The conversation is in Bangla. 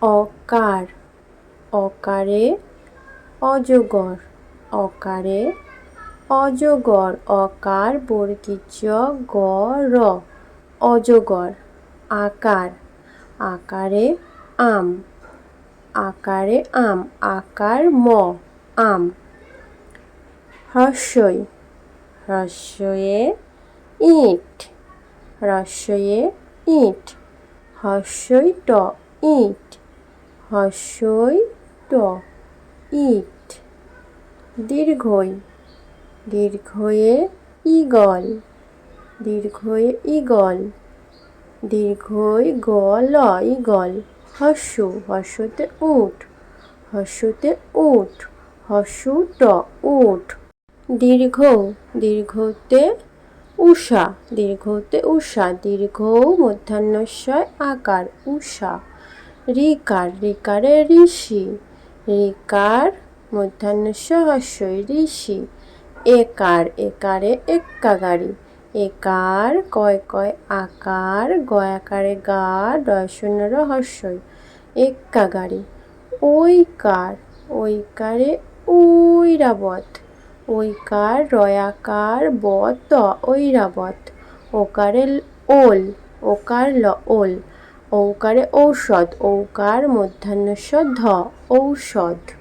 অকার। অকারে অজগর। অকারে অজগর। অকার বর্গীজ গ র। অজগর। আকার। আকারে আম। আকারে আম। আকার ম। আম। হর্ষই হর্ষয়ে ইট। হর্ষয়ে ইট। হর্ষই ট। ইট। হর্ষই ট ইট। দীর্ঘই। দীর্ঘয়ে ইগল দীর্ঘয়ে ইগল দীর্ঘই গল ইগল হস্য হর্ষতে উঠ হর্ষতে উঠ হর্ষু ট উঠ দীর্ঘ, দীর্ঘতে উষা। দীর্ঘতে উষা। দীর্ঘ মধ্যাহ্নস্বয় আকার উষা। রিকার, রিকারে ঋষি, রিকার মধ্যাহ্ন সহস্যই ঋষি। একার, একারে এক্কা গাড়ি একার কয় কয় আকার গয়াকারে গা ডয় শূন্যর হস্যই এক্কা গাড়ি ঐকার ঐকারে ঐরাবত ঐকার রয়াকার বত ঐরাবত ওকারে ওল। ওকার ল, ওল। ঔকারে ঔষধ ঔকার মধ্যাহ্ন ধ ঔষধ।